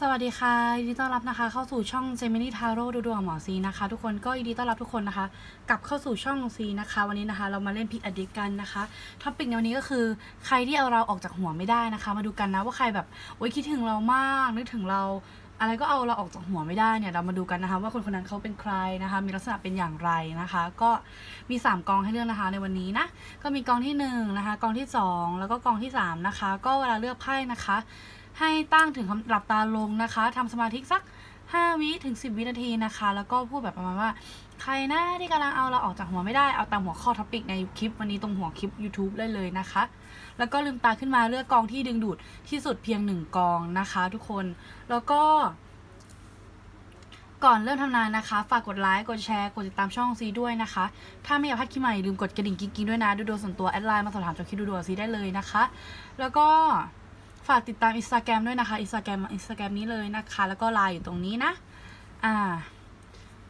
สวัสดีค่ะยินดีต้อนรับนะคะ เข้าสู่ช่อง Gemini Tarot ดูดวงหมอซีนะคะ ทุกคนก็ยินดีต้อนรับทุกคนนะคะ กลับเข้าสู่ช่องซีนะคะ วันนี้นะคะ เรามาเล่นพิกอดีตกันนะคะท็อปิกในวันนี้ก็คือ ใครที่เอาเราออกจากหัวไม่ได้นะคะ มาดูกันนะว่าใครแบบโอ๊ยคิดถึงเรามากนึกถึงเรา อะไรก็เอาเราออกจากหัวไม่ได้เนี่ยเรามาดูกันนะคะ ว่าคนคนนั้นเขาเป็นใครนะคะ มีลักษณะเป็นอย่างไรนะคะ ก็มี 3กองให้เลือกนะคะ ในวันนี้นะก็มีกองที่1นะคะกองที่ 2 แล้วก็กองที่3นะคะ ก็เวลาเลือกไพ่นะคะ ให้ตั้งถึงคำหลับตาลงนะคะทำสมาธิสัก 5 วิถึง 10 วินาทีนะคะ แล้วก็พูดแบบประมาณว่า ใครน้าที่กำลังเอาเราออกจากหัวไม่ได้เอาตามหัวข้อท็อปิกในคลิปวันนี้ตรงหัวคลิป YouTube ได้เลยนะคะ แล้วก็ลืมตาขึ้นมาเลือกกองที่ดึงดูดที่สุดเพียงหนึ่งกองนะคะ ทุกคนแล้วก็ก่อนเริ่มทำนายนะคะ ฝากกดไลค์ กดแชร์ กดติดตามช่องซีด้วยนะคะ ถ้าไม่อยากพลาดคลิปใหม่ ลืมกดกระดิ่งกิ๊งๆด้วยนะ ดูดวส่วนตัว แอดไลน์มาสอบถามจากคลิปดูดวซีได้เลยนะคะ แล้วก็ ฝากติดตามอินสตาแกรมด้วยนะคะอินสตาแกรมอินสตาแกรมนี้เลยนะคะ แล้วก็ไลน์อยู่ตรงนี้นะ อ่า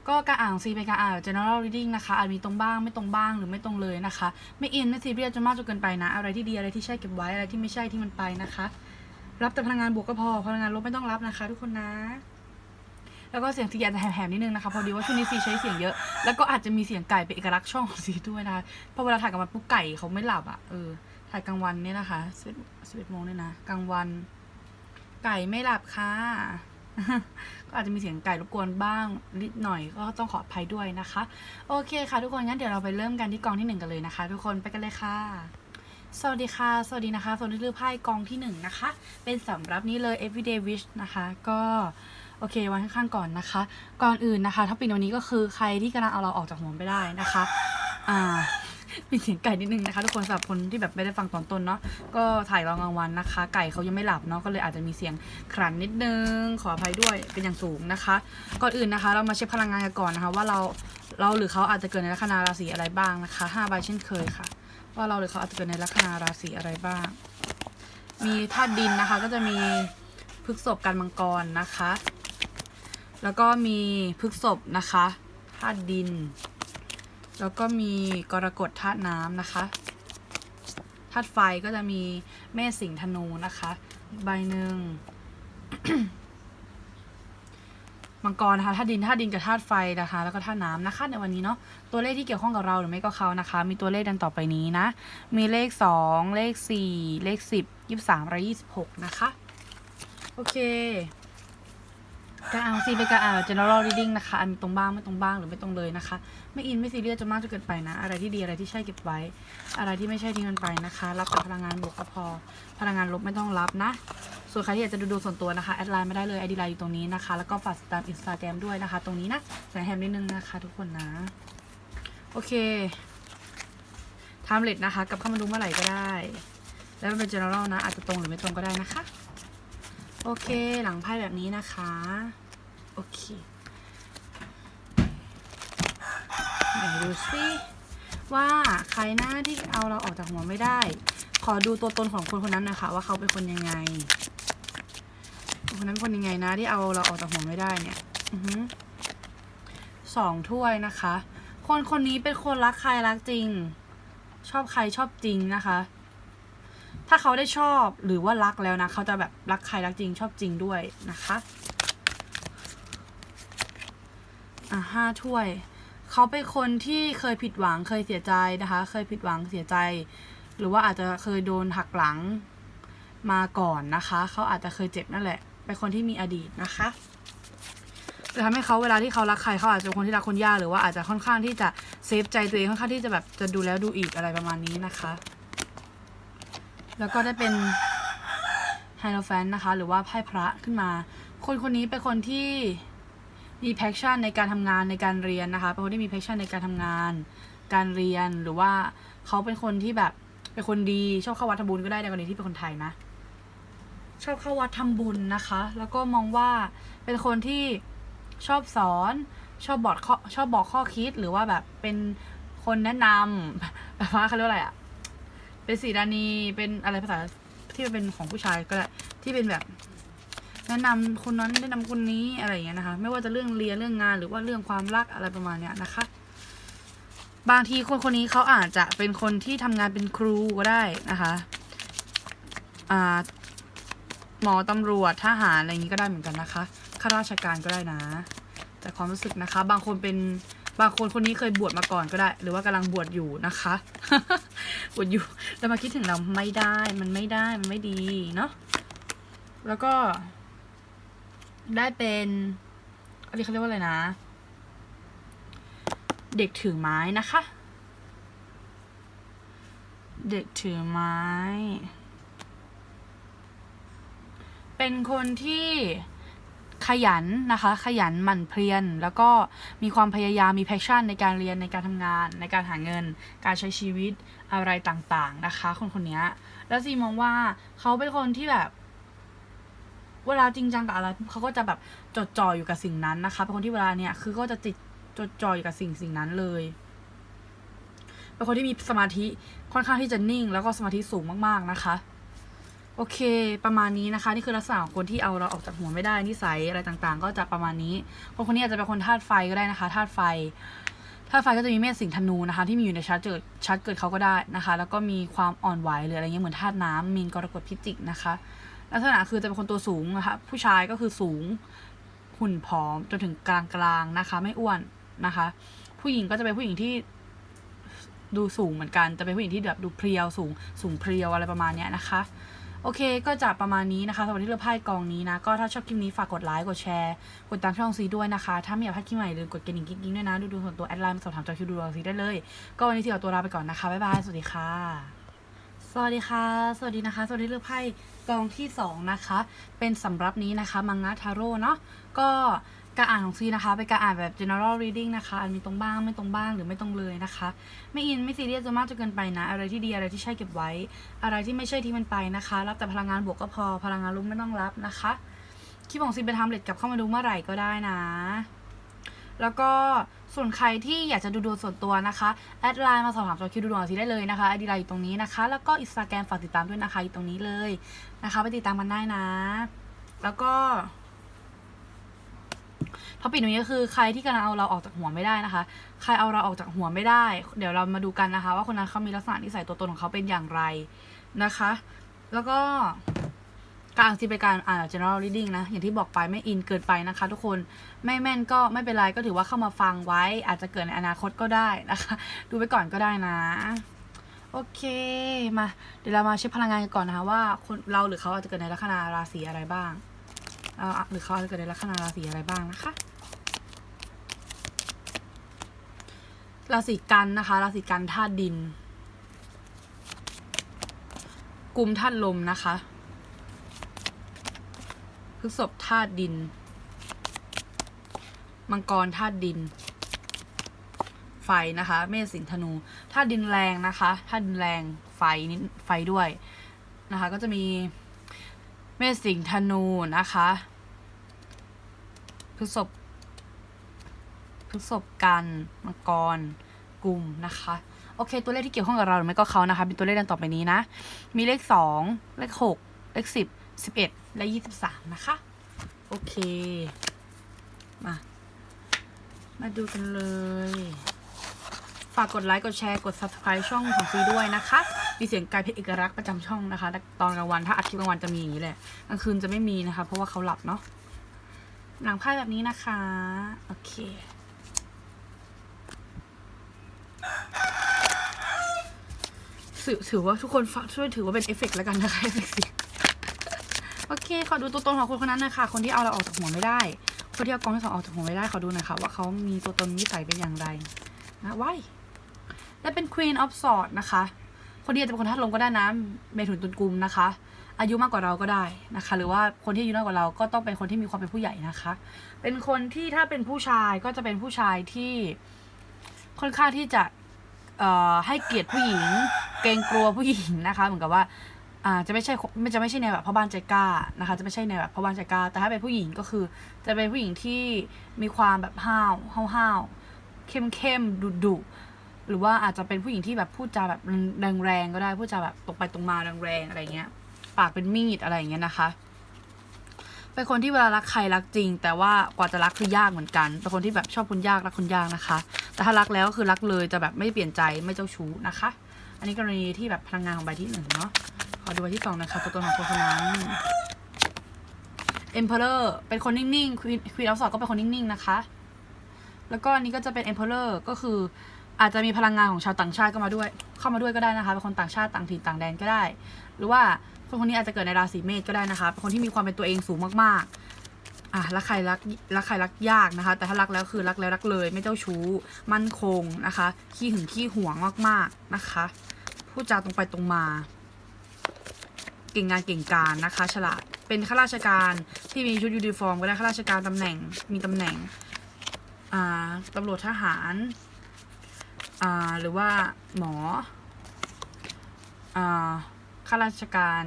ก็การอ่านซีเป็นการอ่านแบบ general reading นะคะ อาจมีตรงบ้างไม่ตรงบ้างหรือไม่ตรงเลยนะคะ ไม่อินไม่ซีเรียสจนมากจนเกินไปนะ อะไรที่ดีอะไรที่ใช่เก็บไว้อะไรที่ไม่ใช่ที่มันไปนะคะ รับแต่พลังงานบวกก็พอพลังงานลบไม่ต้องรับนะคะ ทุกคนนะแล้วก็เสียงซีอาจจะแหบๆนิดนึงนะคะพอดีว่าช่วงนี้ซีใช้เสียงเยอะ แล้วก็อาจจะมีเสียงไก่เป็นเอกลักษณ์ช่องของซีด้วยนะคะพราะเวลาถ่ายกลางวันปุ๊บไก่เขาไม่หลับอะเออ ถ่ายกลางวันเนี่ยนะคะสิบสิบเอ็ดโมงเนี่ยนะกลางวัน ไก่ไม่หลับค่ะก็อาจจะมีเสียงไก่รบกวนบ้างนิดหน่อยก็ต้องขออภัยด้วยนะคะ โอเคค่ะทุกคนงั้นเดี๋ยวเราไปเริ่มกันที่กองที่หนึ่งกันเลยนะคะ ทุกคนไปกันเลยค่ะ สวัสดีค่ะ สวัสดีนะคะสวัสดีลือไพ่กองที่หนึ่งนะคะ เป็นสำหรับนี้เลย everyday wish นะคะ ก็โอเควางข้างๆก่อนนะคะ ก่อนอื่นนะคะถ้าปิดวันนี้ก็คือใครที่กำลังเอาเราออกจากหัวไม่ได้นะคะ อ่า มีเสียงไก่นิดนึงนะคะทุกคนสำหรับคนที่แบบไม่ได้ฟังตอนต้นเนาะก็ถ่ายรองกลางวันนะคะ ไก่เขายังไม่หลับเนาะก็เลยอาจจะมีเสียงครันนิดนึง ขออภัยด้วยเป็นอย่างสูงนะคะ ก่อนอื่นนะคะ เรามาเช็คพลังงานกันก่อนนะคะ ว่าเราเราหรือเขาอาจจะเกิดในลัคนาราศีอะไรบ้างนะคะห้าใบเช่นเคยค่ะ ว่าเราหรือเขาอาจจะเกิดในลัคนาราศีอะไรบ้าง มีธาตุดินนะคะ ก็จะมีพฤกษบกันมังกรนะคะ แล้วก็มีพฤกษบนะคะธาตุดิน แล้วก็มีกรกฎธาตุน้ำนะคะธาตุไฟก็จะมีเมษสิงห์ธนูนะคะใบหนึ่งมังกรนะคะธาตุดินธาตุดินกับธาตุไฟนะคะ แล้วก็ธาตุน้ำนะคะในวันนี้เนาะตัวเลขที่เกี่ยวข้องกับเราหรือไม่ก็เขานะคะ มีตัวเลขดังต่อไปนี้นะ มีเลขสองเลขสี่เลขสิบยี่สามและยี่สิบหกนะคะ โอเค การอ่านซีเป็นการอ่าน general reading นะคะอันตรงบ้างไม่ตรงบ้างหรือไม่ตรงเลยนะคะ ไม่อินไม่ซีเรียสจนมากจนเกินไปนะ อะไรที่ดีอะไรที่ใช่เก็บไว้ อะไรที่ไม่ใช่ทิ้งมันไปนะคะ รับแต่พลังงานบวกก็พอ พลังงานลบไม่ต้องรับนะ ส่วนใครที่อยากจะดูดวงส่วนตัวนะคะแอดไลน์ไม่ได้เลยไอดีไลน์อยู่ตรงนี้นะคะ แล้วก็ฝากติดตามอินสตาแกรมด้วยนะคะ ตรงนี้นะแสงแฮมนิดนึงนะคะ ทุกคนนะ โอเคทำเล็ดนะคะกลับเข้ามาดูเมื่อไหร่ก็ได้ แล้วมันเป็น general นะอาจจะตรงหรือไม่ตรงก็ได้นะคะ โอเคหลังไพ่แบบนี้นะคะ โอเคไหนดูสิว่าใครหน้าที่เอาเราออกจากหัวไม่ได้ ขอดูตัวตนของคนคนนั้นนะคะ ว่าเขาเป็นคนยังไง คนนั้นเป็นคนยังไงนะ ที่เอาเราออกจากหัวไม่ได้เนี่ยอสองถ้วยนะคะ คนคนนี้เป็นคนรักใครรักจริง ชอบใครชอบจริงนะคะ ถ้าเขาได้ชอบหรือว่ารักแล้วนะเขาจะแบบรักใครรักจริงชอบจริงด้วยนะคะ อะห้าถ้วย เขาเป็นคนที่เคยผิดหวังเคยเสียใจนะคะ เคยผิดหวังเสียใจ หรือว่าอาจจะเคยโดนหักหลังมาก่อนนะคะ เขาอาจจะเคยเจ็บนั่นแหละ เป็นคนที่มีอดีตนะคะจะทำให้เขาเวลาที่เขารักใครเขาอาจจะคนที่รักคนยากหรือว่าอาจจะค่อนข้างที่จะเซฟใจตัวเองค่อนข้างที่จะแบบจะดูแล้วดูอีกอะไรประมาณนี้นะคะ แล้วก็ได้เป็นไฮโลแฟนนะคะ หรือว่าไพ่พระขึ้นมา คนคนนี้เป็นคนที่มีแพชชั่นในการทำงานในการเรียนนะคะเป็นคนที่มีแพชชั่นในการทำงาน การเรียนหรือว่าเขาเป็นคนที่แบบเป็นคนดีชอบเข้าวัดทำบุญก็ได้ในกรณีที่เป็นคนไทยนะ ชอบเข้าวัดทำบุญนะคะ แล้วก็มองว่าเป็นคนที่ชอบสอนชอบบอกข้อชอบบอกข้อคิดหรือว่าแบบเป็นคนแนะนำแบบว่าเขาเรียกอะไรอะ เป็นสีดานีเป็นอะไรภาษาที่มันเป็นของผู้ชายก็ได้ที่เป็นแบบ แนะนำคนนั้นแนะนำคนนี้อะไรอย่างเงี้ยนะคะ ไม่ว่าจะเรื่องเรียนเรื่องงานหรือว่าเรื่องความรักอะไรประมาณเนี้ยนะคะ บางทีคนคนนี้เขาอาจจะเป็นคนที่ทำงานเป็นครูก็ได้นะคะอ่าหมอตำรวจทหารอะไรอย่างนี้ก็ได้เหมือนกันนะคะข้าราชการก็ได้นะจากความรู้สึกนะคะ บางคนเป็น บางคนคนนี้เคยบวชมาก่อนก็ได้ หรือว่ากำลังบวชอยู่นะคะ บวชอยู่แล้วมาคิดถึงเราไม่ได้ มันไม่ได้มันไม่ดีเนาะแล้วก็ ได้เป็นอันนี้เขาเรียกว่าอะไรนะ เด็กถือไม้นะคะ เด็กถือไม้ เป็นคนที่ ขยันนะคะ ขยันหมั่นเพียรแล้วก็มีความพยายามมี passion ในการเรียนในการทำงาน ในการหาเงิน การใช้ชีวิตอะไรต่างๆนะคะ คนคนนี้แล้วซีมองว่าเขาเป็นคนที่แบบ เวลาจริงจังกับอะไรเขาก็จะแบบจดจ่ออยู่กับสิ่งนั้นนะคะเป็นคนที่เวลาเนี่ยคือก็จะติดจดจ่ออยู่กับสิ่งสิ่งนั้นเลยเป็นคนที่มีสมาธิค่อนข้างที่จะนิ่ง แล้วก็สมาธิสูงมากๆนะคะ โอเค ประมาณนี้นะคะ นี่คือลักษณะของคนที่เอาเราออกจากหัวไม่ได้นิสัยอะไรต่างๆ ก็จะประมาณนี้ คนคนนี้อาจจะเป็นคนธาตุไฟก็ได้นะคะธาตุไฟธาตุไฟก็จะมีเมษสิงห์ธนูนะคะ ที่มีอยู่ในชาร์ตเกิดชาร์ตเกิดเขาก็ได้นะคะ แล้วก็มีความอ่อนไหวหรืออะไรเงี้ยเหมือนธาตุน้ำมีนกรกฎพิจิกนะคะ ลักษณะคือจะเป็นคนตัวสูงนะคะ ผู้ชายก็คือสูงหุ่นผอมจนถึงกลางๆนะคะ ไม่อ้วนนะคะ ผู้หญิงก็จะเป็นผู้หญิงที่ดูสูงเหมือนกัน จะเป็นผู้หญิงที่แบบดูเพรียวสูงสูงเพรียวอะไรประมาณเนี้ยนะคะ โอเค ก็จะประมาณนี้นะคะสำหรับที่เราไพ่กองนี้นะ ก็ถ้าชอบคลิปนี้ฝากกดไลค์ กดแชร์ กดตามช่องซีด้วยนะคะ ถ้าไม่อยากพลาดคลิปใหม่ลืมกดกระดิ่งกิ๊งๆด้วยนะ ดูดูส่วนตัวแอดไลน์มาสอบถามจอคิวดูดวงซีได้เลย ก็วันนี้ที่เอตัวลาไปก่อนนะคะ บ๊ายบาย สวัสดีค่ะ สวัสดีค่ะ สวัสดีนะคะ สวัสดีเลือกไพ่กองที่สองนะคะ เป็นสำรับนี้นะคะ มังงะทาโร่เนาะ ก็ การอ่านของซีนะคะเป็นการอ่านแบบ general reading นะคะอันมีตรงบ้างไม่ตรงบ้างหรือไม่ตรงเลยนะคะ ไม่อินไม่ซีเรียสจนมากจนเกินไปนะ อะไรที่ดีอะไรที่ใช่เก็บไว้ อะไรที่ไม่ใช่ที่มันไปนะคะ รับแต่พลังงานบวกก็พอพลังงานลบไม่ต้องรับนะคะคลิปของซีเป็นทำเล็ดกลับเข้ามาดูเมื่อไหร่ก็ได้นะ แล้วก็ส่วนใครที่อยากจะดูดวงส่วนตัวนะคะแอดไลน์มาสอบถามจอคิวดูดวงซีได้เลยนะคะไอดีไลน์อยู่ตรงนี้นะคะ แล้วก็อินสตาแกรมฝากติดตามด้วยนะคะอยู่ตรงนี้เลยนะคะ ไปติดตามกันได้นะ แล้วก็ ท็อปิกนี้ก็คือใครที่กำลังเอาเราออกจากหัวไม่ได้นะคะ ใครเอาเราออกจากหัวไม่ได้ เดี๋ยวเรามาดูกันนะคะ ว่าคนนั้นเขามีลักษณะนิสัยตัวตนของเขาเป็นอย่างไรนะคะ แล้วก็การอ่านซีเป็นการอ่าน general reading นะ อย่างที่บอกไปไม่อินเกินไปนะคะ ทุกคนไม่แม่นก็ไม่เป็นไรก็ถือว่าเข้ามาฟังไว้ อาจจะเกิดในอนาคตก็ได้นะคะ ดูไปก่อนก็ได้นะ โอเคมา เดี๋ยวเรามาเช็คพลังงานกันก่อนนะคะว่าคนเราหรือเขาอาจจะเกิดในลัคนาราศีอะไรบ้าง หรือเขาอาจจะเกิดในลัคนาราศีอะไรบ้างนะคะราศีกันนะคะราศีกันธาตุดินกุมธาตุลมนะคะพฤษภธาตุดิน มังกรธาตุดิน ไฟนะคะ เมษสิงธนูธาตุดินแรงนะคะธาตุดินแรงไฟนิดไฟด้วยนะคะ ก็จะมี เมษสิงธนูนะคะพฤษภพฤษภกันมังกรกลุ่มนะคะ โอเค ตัวเลขที่เกี่ยวข้องกับเราหรือไม่ก็เขานะคะ เป็นตัวเลขดังต่อไปนี้นะ มีเลขสองเลขหกเลขสิบสิบเอ็ดและยี่สิบสามนะคะ โอเค มา มาดูกันเลย ฝากกดไลค์ กดแชร์ กด subscribe ช่องของซีด้วยนะคะ มีเสียงกายเพชรเอกลักษณ์ประจำช่องนะคะตอนกลางวันถ้าอัดคลิปกลางวันจะมีอย่างนี้แหละกลางคืนจะไม่มีนะคะ เพราะว่าเขาหลับเนาะหนังไพ่แบบนี้นะคะโอเคถือถือว่าทุกคนฟังช่วยถือว่าเป็นเอฟเฟกต์แล้วกันนะคะเอฟเฟกต์โอเค ขอดูตัวตนของคนคนนั้นนะคะ คนที่เอาเราออกจากหัวไม่ได้ คนที่เอากองที่สองออกจากหัวไม่ได้ ขอดูหน่อยค่ะ ว่าเขามีตัวตนนิสัยเป็นอย่างไรนะว้ายและเป็น Queen of Swords นะคะ คนที่จะเป็นคนธาตุลมก็ได้นะเมถุนตุลกุมนะคะ อายุมากกว่าเราก็ได้นะคะ หรือว่าคนที่อายุน้อยกว่าเราก็ต้องเป็นคนที่มีความเป็นผู้ใหญ่นะคะ เป็นคนที่ถ้าเป็นผู้ชายก็จะเป็นผู้ชายที่ค่อนข้างที่จะให้เกียรติผู้หญิง เกรงกลัวผู้หญิงนะคะ เหมือนกับว่าจะไม่ใช่ไม่จะไม่ใช่ในแบบพ่อบ้านใจกล้านะคะ จะไม่ใช่ในแบบพ่อบ้านใจกล้า แต่ถ้าเป็นผู้หญิงก็คือ จะเป็นผู้หญิงที่มีความแบบห้าวห้าวห้าวเข้มเข้มดุดุ หรือว่าอาจจะเป็นผู้หญิงที่แบบพูดจาแบบแรงๆก็ได้พูดจาแบบตรงไปตรงมาแรงๆอะไรเงี้ย ปากเป็นมีดอะไรเงี้ยนะคะเป็นคนที่เวลารักใครรักจริง แต่ว่ากว่าจะรักคือยากเหมือนกันเป็นคนที่แบบชอบคนยากรักคนยากนะคะ แต่ถ้ารักแล้วก็คือรักเลยจะแบบไม่เปลี่ยนใจไม่เจ้าชู้นะคะ อันนี้กรณีที่แบบพลังงานของใบที่หนึ่งเนาะขอดูใบที่สองนะคะตัวตนของคนคนนั้น Emperor เป็นคนนิ่งๆ Queen Queen of Swords ก็เป็นคนนิ่งๆนะคะ แล้วก็อันนี้ก็จะเป็น Emperor ก็คือ อาจจะมีพลังงานของชาวต่างชาติก็มาด้วย เข้ามาด้วยก็ได้นะคะเป็นคนต่างชาติต่างถิ่นต่างแดนก็ได้ หรือว่าคนคนนี้อาจจะเกิดในราศีเมษก็ได้นะคะเป็นคนที่มีความเป็นตัวเองสูงมากๆอะรักใครรักรักใครรักยากนะคะ แต่ถ้ารักแล้วคือรักแล้วรักเลย ไม่เจ้าชู้ มั่นคงนะคะ ขี้หึงขี้หวงมากๆนะคะพูดจาตรงไปตรงมา เก่งงานเก่งการนะคะ ฉลาดเป็นข้าราชการที่มีชุดยูนิฟอร์มก็ได้ข้าราชการตำแหน่งมีตำแหน่งอ่าตำรวจทหาร อ่าหรือว่าหมออ่าข้าราชการ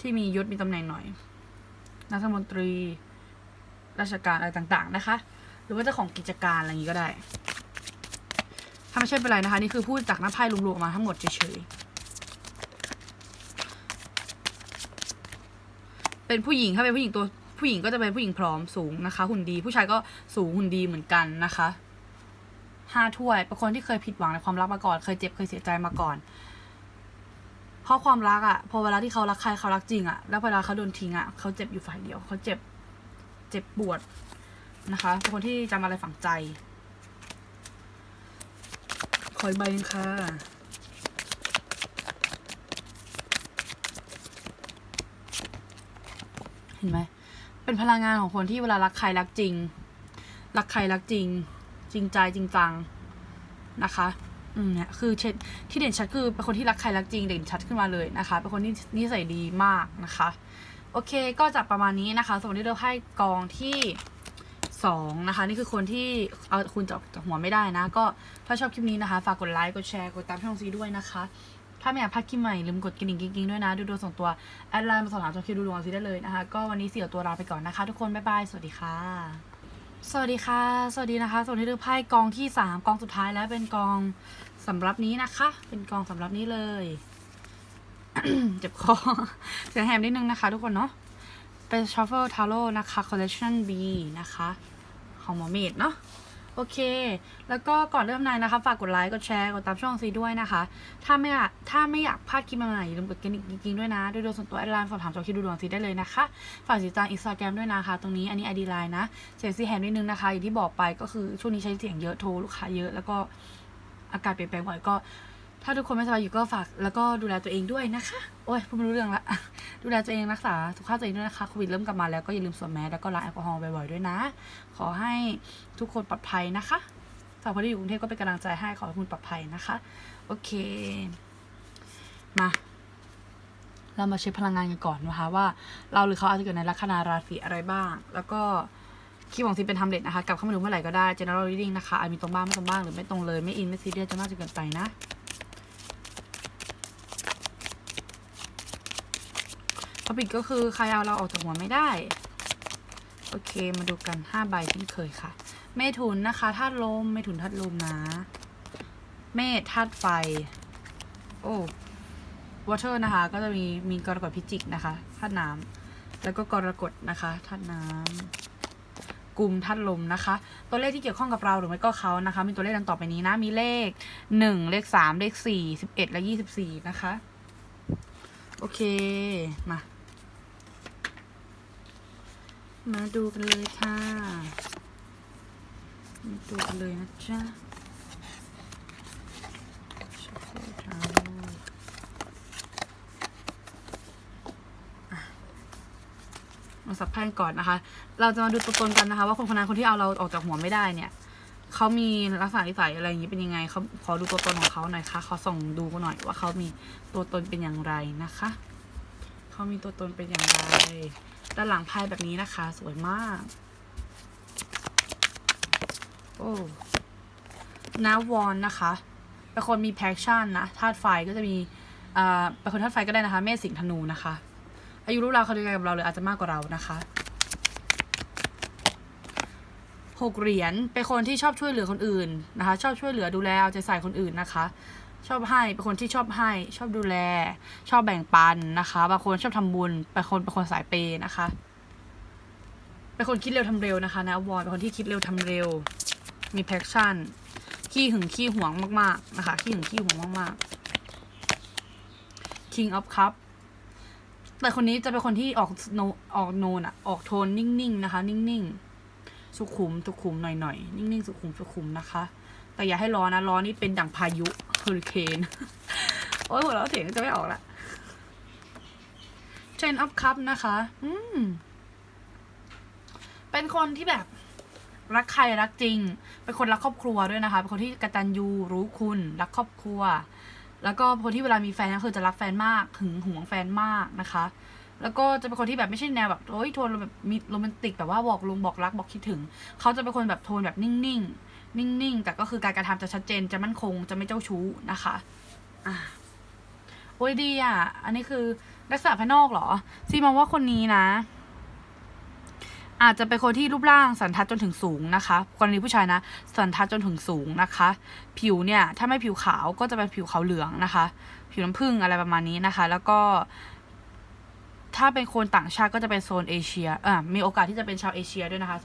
ที่มียศมีตำแหน่งหน่อยรัฐมนตรี ราชการอะไรต่างๆนะคะ หรือว่าเจ้าของกิจการอะไรอย่างนี้ก็ได้ ถ้าไม่ใช่เป็นไรนะคะ นี่คือพูดจากหน้าไพ่รวมๆออกมาทั้งหมดเฉยๆ เป็นผู้หญิงถ้าเป็นผู้หญิงตัวผู้หญิงก็จะเป็นผู้หญิงพร้อมสูงนะคะ หุ่นดี ผู้ชายก็สูงหุ่นดีเหมือนกันนะคะ ห้าถ้วย เป็นคนที่เคยผิดหวังในความรักมาก่อน เคยเจ็บเคยเสียใจมาก่อน เพราะความรักอะ่ะ พอเวลาที่เขารักใครเขารักจริงอะ่ะ แล้วเวลาเขาโดนทิ้งอะ่ะ เขาเจ็บอยู่ฝ่ายเดียว เขาเจ็บ เจ็บปวดนะคะ เป็นคนที่จำอะไรฝังใจขออีกใบนึงค่ะเห็นไหม เป็นพลังงานของคนที่เวลารักใครรักจริง รักใครรักจริง จริงใจจริงจังนะคะ อืมเนี่ยคือเช่นที่เด่นชัดคือเป็นคนที่รักใครรักจริงเด่นชัดขึ้นมาเลยนะคะ เป็นคนที่นิสัยดีมากนะคะ โอเคก็จะประมาณนี้นะคะสมมติเราให้กองที่สองนะคะ นี่คือคนที่เอาคุณจากจากหัวไม่ได้นะ ก็ถ้าชอบคลิปนี้นะคะ ฝากกดไลค์กดแชร์กดตามช่องซีด้วยนะคะถ้าไม่อยากพลาดคลิปใหม่ลืมกดกระดิ่งกิ๊งๆด้วยนะ ดูดวงส่งตัว แอดไลน์มาสอบถามจองคิวดูดวงซีได้เลยนะคะ ก็วันนี้เสียตัวลาไปก่อนนะคะ ทุกคน บ๊ายบาย สวัสดีค่ะ สวัสดีค่ะ สวัสดีนะคะสวัสดีทุกไพ่กองที่สามกองสุดท้ายแล้วเป็นกองสำรับนี้นะคะ เป็นกองสำรับนี้เลยเจ็บคอเสียงแหบนิดนึงนะคะ ทุกคนเนาะเป็น Shuffle Tarot นะคะ Collection B นะคะ ของหมอเมดเนาะ โอเค แล้วก็ก่อนเริ่มนายนะคะ ฝากกดไลค์ กดแชร์ กดตามช่องซีด้วยนะคะ ถ้าไม่อยากถ้าไม่อยากพลาดคลิปใหม่ๆอย่าลืมกดกระดิ่งจริงๆด้วยนะด้วยโดยส่วนตัวแอดไลน์สอบถามจอคิดดูดวงซีได้เลยนะคะ ฝากติดตามอินสตาแกรมด้วยนะคะ ตรงนี้อันนี้ไอดีไลน์นะเสียงซีแฮนนิดนึงนะคะ อย่างที่บอกไปก็คือช่วงนี้ใช้เสียงเยอะ โทรลูกค้าเยอะ แล้วก็อากาศเปลี่ยนแปลงบ่อยก็ ถ้าทุกคนไม่สบายอยู่ก็ฝากแล้วก็ดูแลตัวเองด้วยนะคะ โอ้ยพูดไม่รู้เรื่องละ ดูแลตัวเองรักษาสุขภาพตัวเองด้วยนะคะโควิดเริ่มกลับมาแล้วก็อย่าลืมสวมแมสแล้วก็ล้างแอลกอฮอล์บ่อยๆด้วยนะ ขอให้ทุกคนปลอดภัยนะคะสำหรับคนที่อยู่กรุงเทพก็เป็นกำลังใจให้ขอให้คุณปลอดภัยนะคะ โอเค มา เรามาเช็คพลังงานกันก่อนนะคะว่า เราหรือเขาอาจจะเกิดในลัคนาราศีอะไรบ้าง แล้วก็คีย์ของซีเป็นทำเด็ดนะคะ กลับเข้ามาดูเมื่อไหร่ก็ได้ general reading นะคะอาจมีตรงบ้างไม่ตรงบ้างหรือไม่ตรงเลยไม่อินไม่ซีเรียสจะมากจนเกินไปนะ ท็อปิกก็คือใครเอาเราออกจากหัวไม่ได้ โอเคมาดูกันห้าใบเช่เคยค่ะ เมถุนนะคะธาตุลม เมถุนธาตุลมนะ เมษธาตุไฟ โอ้วอเตอร์นะคะ ก็จะมีมีกรกฎพิจิกนะคะธาตุน้ำแล้วก็กรกฎนะคะธาตุน้ำกลุ่มธาตุลมนะคะ ตัวเลขที่เกี่ยวข้องกับเราหรือไม่ก็เขานะคะ มีตัวเลขดังต่อไปนี้นะ มีเลขหนึ่งเลขสามเลขสี่สิบเอ็ดและยี่สิบสี่นะคะ โอเค มา มาดูกันเลยค่ะมาดูกันเลยนะจ๊ะมาสับไพ่ก่อนนะคะ เราจะมาดูตัวตนกันนะคะ ว่าคนคนนั้นคนที่เอาเราออกจากหัวไม่ได้เนี่ยเขามีลักษณะนิสัยอะไรอย่างนี้เป็นยังไงเขาขอดูตัวตนของเขาหน่อยค่ะขอส่องดูหน่อยว่าเขามีตัวตนเป็นอย่างไรนะคะ เขามีตัวตนเป็นอย่างไร ด้านหลังไพ่แบบนี้นะคะ สวยมาก โอ้นาวอนนะคะเป็นคนมีแพชชั่นนะธาตุไฟก็จะมีอ่าเป็นคนธาตุไฟก็ได้นะคะ เมษสิงธนูนะคะ อายุรุ่นราวเขาเดียวกันกับเราหรืออาจจะมากกว่าเรานะคะหกเหรียญเป็นคนที่ชอบช่วยเหลือคนอื่นนะคะ ชอบช่วยเหลือดูแลเอาใจใส่คนอื่นนะคะ ชอบให้เป็นคนที่ชอบให้ ชอบดูแล ชอบแบ่งปันนะคะบางคนชอบทำบุญเป็นคนเป็นคนสายเปย์นะคะเป็นคนคิดเร็วทำเร็วนะคะนะวอนเป็นคนที่คิดเร็วทำเร็ว มีแพชชั่น ขี้หึงขี้หวงมากๆนะคะขี้หึงขี้หวงมากๆ King of Cup แต่คนนี้จะเป็นคนที่ออกโนออกโนนอะออกโทนนิ่งๆนะคะ นิ่งๆ สุขุมสุขุมหน่อยๆ นิ่งๆ สุขุมสุขุมนะคะ แต่อย่าให้ร้อนนะร้อนนี่เป็นดั่งพายุ อริเคนโอ้ยหัวเราเสียงจะไม่ออกละเชนอัพคัพนะคะ อืม เป็นคนที่แบบรักใครรักจริง เป็นคนรักครอบครัวด้วยนะคะ เป็นคนที่กระตัญญูรู้คุณ รักครอบครัว แล้วก็คนที่เวลามีแฟนก็คือจะรักแฟนมากหึงหวงแฟนมากนะคะ แล้วก็จะเป็นคนที่แบบไม่ใช่แนวแบบโอ้ยโทนแบบมีโรแมนติกแบบว่าบอกลงบอกรักบอกคิดถึง เขาจะเป็นคนแบบโทนแบบนิ่งๆ นิ่งๆ แต่ก็คือการกระทำจะชัดเจนจะมั่นคงจะไม่เจ้าชู้นะคะอะโอ้ยดีอะ อันนี้คือลักษณะภายนอกเหรอ ซีมองว่าคนนี้นะ อาจจะเป็นคนที่รูปร่างสันทัดจนถึงสูงนะคะกรณีผู้ชายนะ สันทัดจนถึงสูงนะคะ ผิวเนี่ย ถ้าไม่ผิวขาวก็จะเป็นผิวขาวเหลืองนะคะ ผิวน้ำผึ้งอะไรประมาณนี้นะคะ แล้วก็ ถ้าเป็นคนต่างชาติก็จะเป็นโซนเอเชียอ่ามีโอกาสที่จะเป็นชาวเอเชียด้วยนะคะ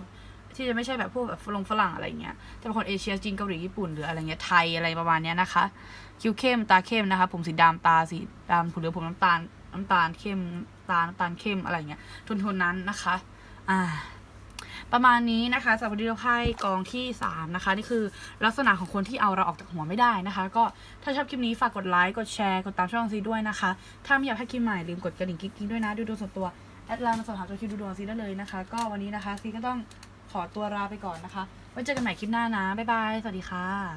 ที่จะไม่ใช่แบบพวกแบบฝรั่งฝรั่งอะไรเงี้ยจะเป็นคนเอเชียจีนเกาหลีญี่ปุ่นหรืออะไรเงี้ยไทยอะไรประมาณเนี้ยนะคะ คิ้วเข้มตาเข้มนะคะ ผมสีดำตาสีดำผมเหลือผมน้ำตาลน้ำตาลเข้มตาน้ำตาลเข้มอะไรเงี้ยทนทนๆนั้นนะคะ อ่าประมาณนี้นะคะสำหรับดีลไพ่กองที่สามนะคะ นี่คือลักษณะของคนที่เอาเราออกจากหัวไม่ได้นะคะ ก็ถ้าชอบคลิปนี้ฝากกดไลค์กดแชร์กดตามช่องซีด้วยนะคะ ถ้าไม่อยากให้คลิปใหม่ลืมกดกระดิ่งกิ๊กๆด้วยนะ ดูดูส่วนตัว แอดไลน์มาสอบถามตัวคิวดูดวงซีได้เลยนะคะ ก็วันนี้นะคะซีก็ต้อง ขอตัวลาไปก่อนนะคะไว้เจอกันใหม่คลิปหน้านะบ๊ายบายสวัสดีค่ะ